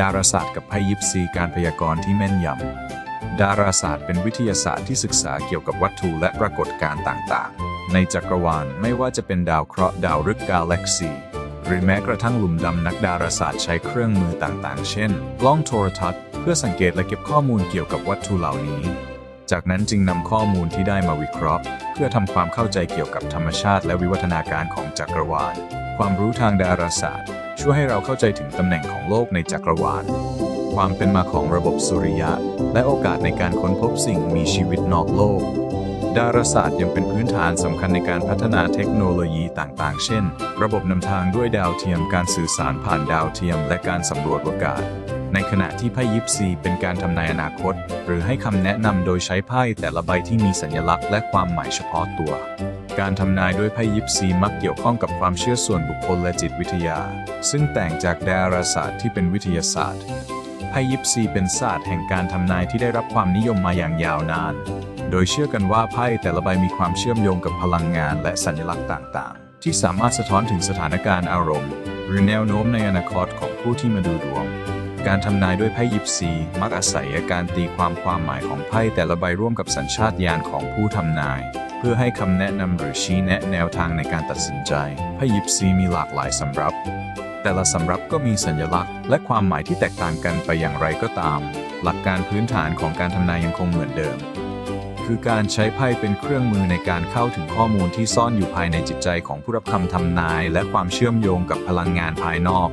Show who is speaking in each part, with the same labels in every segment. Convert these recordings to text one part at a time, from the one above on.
Speaker 1: ดาราศาสตร์กับไพ่ยิปซีการพยากรณ์ที่แม่นยำ ดาราศาสตร์เป็นวิทยาศาสตร์ที่ศึกษาเกี่ยวกับวัตถุและปรากฏการณ์ต่างๆ ในจักรวาลไม่ว่าจะเป็นดาวเคราะห์ดาวฤกษ์กาแล็กซี หรือแม้กระทั่งหลุมดำนักดาราศาสตร์ใช้เครื่องมือต่างๆ เช่น กล้องโทรทัศน์ เพื่อสังเกตและเก็บข้อมูลเกี่ยวกับวัตถุเหล่านี้ จากนั้นจึงนำข้อมูลที่ได้มาวิเคราะห์ เพื่อทำความเข้าใจเกี่ยวกับธรรมชาติ และวิวัฒนาการของจักรวาล ความรู้ทางดาราศาสตร์ ช่วยให้เราเข้าใจถึงตำแหน่งของโลกในจักรวาล ความเป็นมาของระบบสุริยะ และโอกาสในการค้นพบสิ่งมีชีวิตนอกโลก ดาราศาสตร์ยังเป็นพื้นฐานสำคัญในการพัฒนาเทคโนโลยีต่างๆ เช่น ระบบนำทางด้วยดาวเทียม การสื่อสารผ่านดาวเทียม และการสำรวจอากาศ ในขณะที่ไพ่ยิปซีเป็นการทำนายอนาคต หรือให้คำแนะนำโดยใช้ไพ่แต่ละใบที่มีสัญลักษณ์และความหมายเฉพาะตัว การทำนายด้วยไพ่ยิปซีมักเกี่ยวข้องกับความเชื่อส่วนบุคคลและจิตวิทยา ซึ่งแตกจากดาราศาสตร์ที่เป็นวิทยาศาสตร์ ไพ่ยิปซีเป็นศาสตร์แห่งการทำนายที่ได้รับความนิยมมาอย่างยาวนาน โดยเชื่อกันว่าไพ่แต่ละใบมีความเชื่อมโยงกับพลังงานและสัญลักษณ์ต่างๆ ที่สามารถสะท้อนถึงสถานการณ์อารมณ์ หรือแนวโน้มในอนาคตของผู้ที่มาดูดวงการทำนายด้วยไพ่ยิปซี มักอาศัยการตีความความหมายของไพ่แต่ละใบร่วมกับสัญชาตญาณของผู้ทำนาย เพื่อให้คำแนะนำหรือชี้แนะแนวทางในการตัดสินใจไพ่ยิปซีมีหลากหลายสำรับ แต่ละสำรับก็มีสัญลักษณ์ และความหมายที่แตกต่างกันไปอย่างไรก็ตาม หลักการพื้นฐานของการทำนายยังคงเหมือนเดิม คือการใช้ไพ่เป็นเครื่องมือในการเข้าถึงข้อมูลที่ซ่อนอยู่ภายในจิตใจของผู้รับคำทำนาย และความเชื่อมโยงกับพลังงานภายนอก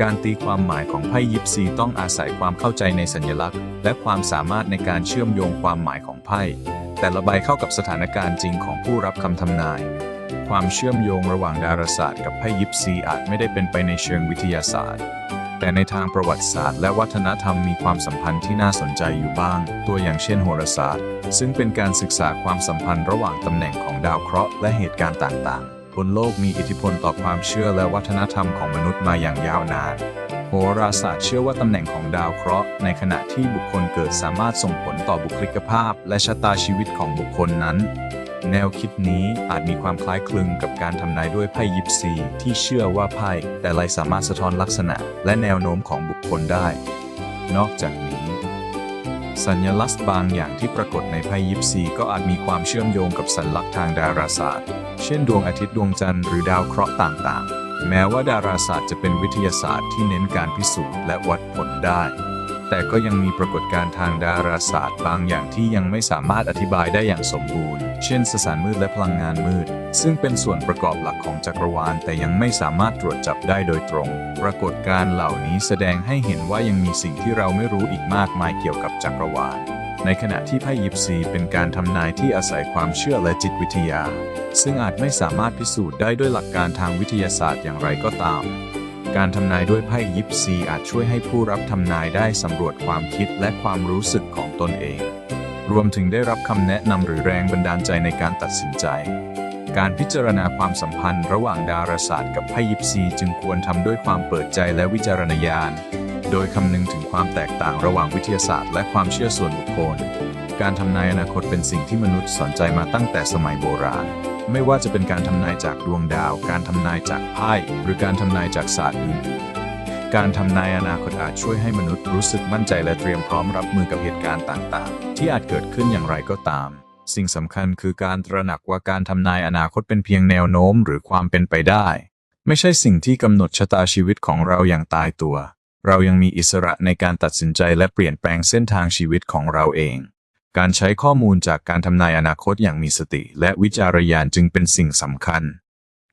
Speaker 1: การตีความหมายของไพ่ยิปซีต้องอาศัยความเข้าใจในสัญลักษณ์ และความสามารถในการเชื่อมโยงความหมายของไพ่ แต่ละใบเข้ากับสถานการณ์จริงของผู้รับคำทำนาย ความเชื่อมโยงระหว่างดาราศาสตร์กับไพ่ยิปซีอาจไม่ได้เป็นไปในเชิงวิทยาศาสตร์ แต่ในทางประวัติศาสตร์และวัฒนธรรมมีความสัมพันธ์ที่น่าสนใจอยู่บ้าง ตัวอย่างเช่นโหราศาสตร์ ซึ่งเป็นการศึกษาความสัมพันธ์ระหว่างตำแหน่งของดาวเคราะห์และเหตุการณ์ต่างๆ บนโลกมีอิทธิพลต่อความเชื่อและวัฒนธรรมของมนุษย์มาอย่างยาวนาน โหราศาสตร์เชื่อว่าตำแหน่งของดาวเคราะห์ในขณะที่บุคคลเกิดสามารถส่งผลต่อบุคลิกภาพ และชะตาชีวิตของบุคคลนั้น แนวคิดนี้อาจมีความคล้ายคลึงกับการทำนายด้วยไพ่ยิปซี ที่เชื่อว่าไพ่แต่ไรสามารถสะท้อนลักษณะ และแนวโน้มของบุคคลได้ นอกจากนี้ สัญลักษณ์บางอย่างที่ปรากฏในไพ่ยิปซีก็อาจมีความเชื่อมโยงกับสัญลักษณ์ทางดาราศาสตร์ เช่นดวงอาทิตย์ดวงจันทร์หรือดาวเคราะห์ต่างๆ แม้ว่าดาราศาสตร์จะเป็นวิทยาศาสตร์ที่เน้นการพิสูจน์และวัดผลได้ แต่ก็ยังมีปรากฏการณ์ทางดาราศาสตร์บางอย่างที่ยังไม่สามารถอธิบายได้อย่างสมบูรณ์ เช่นสสารมืดและพลังงานมืด ซึ่งเป็นส่วนประกอบหลักของจักรวาล แต่ยังไม่สามารถตรวจจับได้โดยตรง ปรากฏการณ์เหล่านี้แสดงให้เห็นว่ายังมีสิ่งที่เราไม่รู้อีกมากมายเกี่ยวกับจักรวาล ในขณะที่ไพ่ยิปซีเป็นการทำนายที่อาศัยความเชื่อและจิตวิทยา ซึ่งอาจไม่สามารถพิสูจน์ได้ด้วยหลักการทางวิทยาศาสตร์อย่างไรก็ตาม การทำนายด้วยไพ่ยิปซีอาจช่วยให้ผู้รับทำนายได้สำรวจความคิดและความรู้สึกของตนเอง รวมถึงได้รับคำแนะนำหรือแรงบันดาลใจในการตัดสินใจ การพิจารณาความสัมพันธ์ระหว่างดาราศาสตร์กับไพ่ยิปซีจึงควรทำด้วยความเปิดใจและวิจารณญาณ โดยคำนึงถึงความแตกต่างระหว่างวิทยาศาสตร์และความเชื่อส่วนบุคคล การทำนายอนาคตเป็นสิ่งที่มนุษย์สนใจมาตั้งแต่สมัยโบราณ ไม่ว่าจะเป็นการทำนายจากดวงดาว การทำนายจากไพ่หรือการทำนายจากศาสตร์อื่นๆการทำนายอนาคตอาจช่วยให้มนุษย์รู้สึกมั่นใจและเตรียมพร้อมรับมือกับเหตุการณ์ต่างๆ ที่อาจเกิดขึ้นอย่างไรก็ตาม สิ่งสำคัญคือการตระหนักว่าการทำนายอนาคตเป็นเพียงแนวโน้มหรือความเป็นไปได้ ไม่ใช่สิ่งที่กำหนดชะตาชีวิตของเราอย่างตายตัว เรายังมีอิสระในการตัดสินใจและเปลี่ยนแปลงเส้นทางชีวิตของเราเอง การใช้ข้อมูลจากการทำนายอนาคตอย่างมีสติ และวิจารณญาณจึงเป็นสิ่งสำคัญ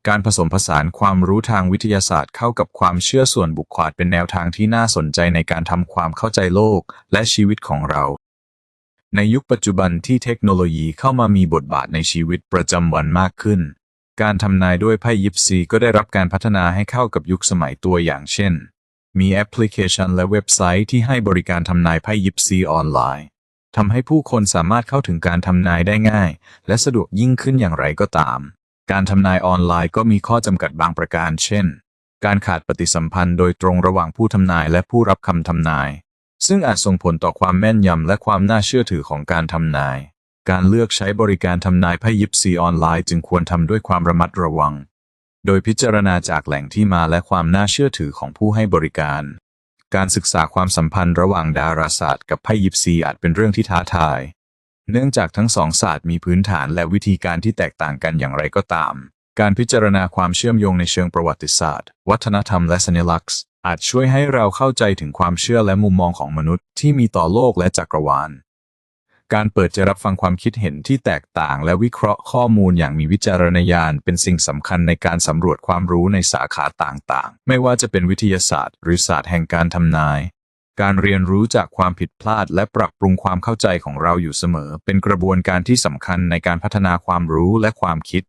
Speaker 1: การผสมผสานความรู้ทางวิทยาศาสตร์เข้ากับความเชื่อส่วนบุคคลเป็นแนวทางที่น่าสนใจในการทำความเข้าใจโลกและชีวิตของเรา ในยุคปัจจุบันที่เทคโนโลยีเข้ามามีบทบาทในชีวิตประจำวันมากขึ้น การทำนายด้วยไพ่ยิปซีก็ได้รับการพัฒนาให้เข้ากับยุคสมัยตัวอย่างเช่น มีแอปพลิเคชันและเว็บไซต์ที่ให้บริการทำนายไพ่ยิปซีออนไลน์ทำให้ผู้คนสามารถเข้าถึงการทำนายได้ง่าย และสะดวกยิ่งขึ้นอย่างไรก็ตาม การทำนายออนไลน์ก็มีข้อจำกัดบางประการ เช่น การขาดปฏิสัมพันธ์โดยตรงระหว่างผู้ทำนายและผู้รับคำทำนาย ซึ่งอาจส่งผลต่อความแม่นยำและความน่าเชื่อถือของการทำนาย การเลือกใช้บริการทำนายไพ่ยิปซีออนไลน์จึงควรทำด้วยความระมัดระวัง โดยพิจารณาจากแหล่งที่มาและความน่าเชื่อถือของผู้ให้บริการ การศึกษาความสัมพันธ์ระหว่างดาราศาสตร์กับไพ่ยิปซีอาจเป็นเรื่องที่ท้าทาย เนื่องจากทั้งสองศาสตร์มีพื้นฐานและวิธีการที่แตกต่างกันอย่างไรก็ตาม การพิจารณาความเชื่อมโยงในเชิงประวัติศาสตร์ วัฒนธรรมและสัญลักษณ์ อาจช่วยให้เราเข้าใจถึงความเชื่อและมุมมองของมนุษย์ที่มีต่อโลกและจักรวาล การเปิดใจรับฟังความคิดเห็นที่แตกต่าง และวิเคราะห์ข้อมูลอย่างมีวิจารณญาณ เป็นสิ่งสำคัญในการสำรวจความรู้ในสาขาต่างๆ ไม่ว่าจะเป็นวิทยาศาสตร์ หรือศาสตร์แห่งการทำนาย การเรียนรู้จากความผิดพลาด และปรับปรุงความเข้าใจของเราอยู่เสมอ เป็นกระบวนการที่สำคัญในการพัฒนาความรู้และความคิด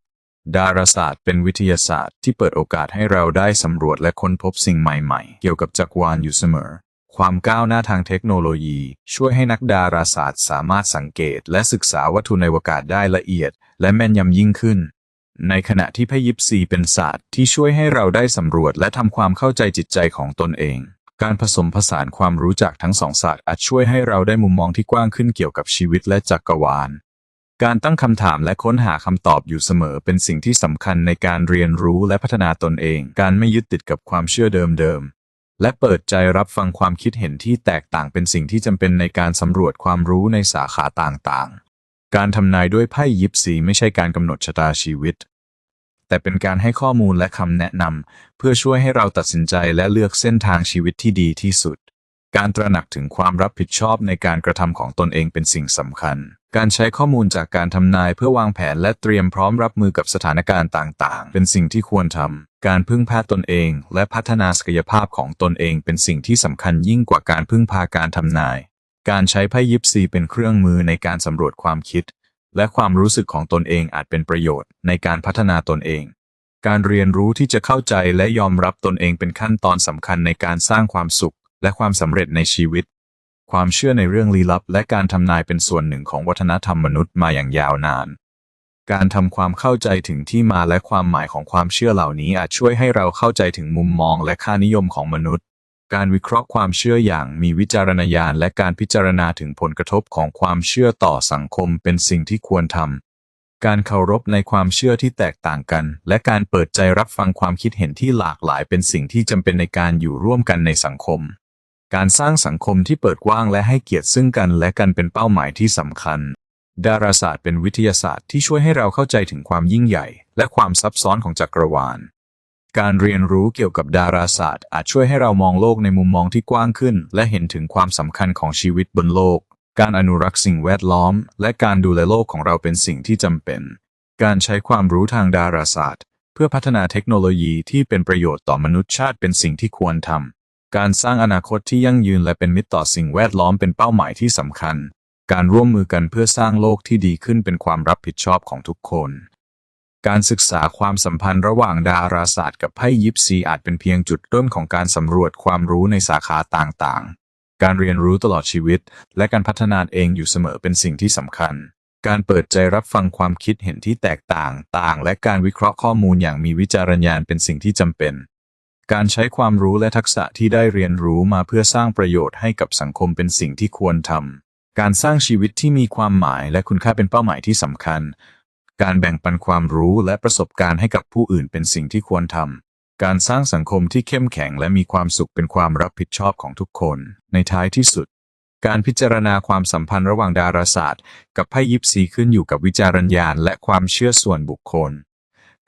Speaker 1: ดาราศาสตร์เป็นวิทยาศาสตร์ที่เปิดโอกาสให้เราได้สำรวจและค้นพบสิ่งใหม่ ๆ เกี่ยวกับจักรวาลอยู่เสมอ ความก้าวหน้าทางเทคโนโลยี ช่วยให้นักดาราศาสตร์สามารถสังเกต และศึกษาวัตถุในอวกาศได้ละเอียด และแม่นยำยิ่งขึ้น ในขณะที่พยิปซีเป็นศาสตร์ที่ช่วยให้เราได้สำรวจและทำความเข้าใจจิตใจของตนเอง การผสมผสานความรู้จากทั้งสองศาสตร์อาจช่วยให้เราได้มุมมองที่กว้างขึ้นเกี่ยวกับชีวิตและจักรวาล การตั้งคำถามและค้นหาคำตอบอยู่เสมอเป็นสิ่งที่สำคัญในการเรียนรู้และพัฒนาตนเอง การไม่ยึดติดกับความเชื่อเดิมๆ และเปิดใจรับฟังความคิดเห็นที่แตกต่างเป็นสิ่งที่จำเป็นในการสำรวจความรู้ในสาขาต่างๆ การทำนายด้วยไพ่ยิปซีไม่ใช่การกำหนดชะตาชีวิต แต่เป็นการให้ข้อมูลและคำแนะนำเพื่อช่วยให้เราตัดสินใจและเลือกเส้นทางชีวิตที่ดีที่สุด การตระหนักถึงความรับผิดชอบในการกระทำของตนเองเป็นสิ่งสำคัญ การใช้ข้อมูลจากการทำนายเพื่อวางแผนและเตรียมพร้อมรับมือกับสถานการณ์ต่างๆ เป็นสิ่งที่ควรทำ การพึ่งพาตนเอง และพัฒนาศักยภาพของตนเองเป็นสิ่งที่สำคัญยิ่งกว่าการพึ่งพาการทำนาย การใช้ไพ่ยิปซีเป็นเครื่องมือในการสำรวจความคิด และความรู้สึกของตนเองอาจเป็นประโยชน์ในการพัฒนาตนเอง การเรียนรู้ที่จะเข้าใจและยอมรับตนเองเป็นขั้นตอนสำคัญในการสร้างความสุข และความสำเร็จในชีวิต ความเชื่อในเรื่องลี้ลับ และการทำนายเป็นส่วนหนึ่งของวัฒนธรรมมนุษย์มาอย่างยาวนาน การทำความเข้าใจถึงที่มาและความหมายของความเชื่อเหล่านี้อาจช่วยให้เราเข้าใจถึงมุมมองและค่านิยมของมนุษย์ การวิเคราะห์ความเชื่ออย่างมีวิจารณญาณและการพิจารณาถึงผลกระทบของความเชื่อต่อสังคมเป็นสิ่งที่ควรทำ การเคารพในความเชื่อที่แตกต่างกัน และการเปิดใจรับฟังความคิดเห็นที่หลากหลายเป็นสิ่งที่จำเป็นในการอยู่ร่วมกันในสังคม การสร้างสังคมที่เปิดกว้างและให้เกียรติซึ่งกันและกันเป็นเป้าหมายที่สำคัญ ดาราศาสตร์เป็นวิทยาศาสตร์ที่ช่วยให้เราเข้าใจถึงความยิ่งใหญ่ และความซับซ้อนของจักรวาล การเรียนรู้เกี่ยวกับดาราศาสตร์อาจช่วยให้เรามองโลกในมุมมองที่กว้างขึ้น และเห็นถึงความสำคัญของชีวิตบนโลก การอนุรักษ์สิ่งแวดล้อม และการดูแลโลกของเราเป็นสิ่งที่จำเป็น การใช้ความรู้ทางดาราศาสตร์ เพื่อพัฒนาเทคโนโลยีที่เป็นประโยชน์ต่อมนุษยชาติเป็นสิ่งที่ควรทำ การสร้างอนาคตที่ยั่งยืนและเป็นมิตรต่อสิ่งแวดล้อมเป็นเป้าหมายที่สำคัญ การร่วมมือกันเพื่อสร้างโลกที่ดีขึ้นเป็นความรับผิดชอบของทุกคน การศึกษาความสัมพันธ์ระหว่างดาราศาสตร์กับไพ่ยิปซีอาจเป็นเพียงจุดเริ่มของการสำรวจความรู้ในสาขาต่างๆ การเรียนรู้ตลอดชีวิต และการพัฒนาเองอยู่เสมอเป็นสิ่งที่สำคัญ การเปิดใจรับฟังความคิดเห็นที่แตกต่างต่าง และการวิเคราะห์ข้อมูลอย่างมีวิจารณญาณเป็นสิ่งที่จำเป็น การใช้ความรู้และทักษะที่ได้เรียนรู้มาเพื่อสร้างประโยชน์ให้กับสังคมเป็นสิ่งที่ควรทำ การสร้างชีวิตที่มีความหมายและคุณค่าเป็นเป้าหมายที่สำคัญ การแบ่งปันความรู้และประสบการณ์ให้กับผู้อื่นเป็นสิ่งที่ควรทำ การสร้างสังคมที่เข้มแข็งและมีความสุขเป็นความรับผิดชอบของทุกคน ในท้ายที่สุด การพิจารณาความสัมพันธ์ระหว่างดาราศาสตร์ กับไพ่ยิปซีขึ้นอยู่กับวิจารณญาณและความเชื่อส่วนบุคคล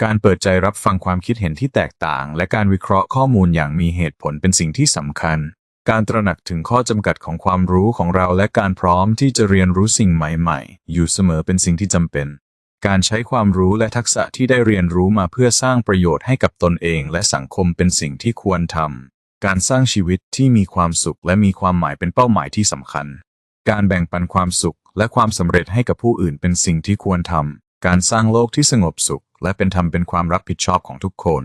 Speaker 1: การเปิดใจรับฟังความคิดเห็นที่แตกต่าง และการวิเคราะห์ข้อมูลอย่างมีเหตุผลเป็นสิ่งที่สำคัญ การตระหนักถึงข้อจำกัดของความรู้ของเราและการพร้อมที่จะเรียนรู้สิ่งใหม่ๆ อยู่เสมอเป็นสิ่งที่จำเป็น การใช้ความรู้และทักษะที่ได้เรียนรู้มาเพื่อสร้างประโยชน์ให้กับตนเองและสังคมเป็นสิ่งที่ควรทำการสร้างชีวิตที่มีความสุขและมีความหมายเป็นเป้าหมายที่สำคัญ การแบ่งปันความสุขและความสำเร็จให้กับผู้อื่นเป็นสิ่งที่ควรทำ การสร้างโลกที่สงบสุข และเป็นธรรมเป็นความรับผิดชอบของทุกคน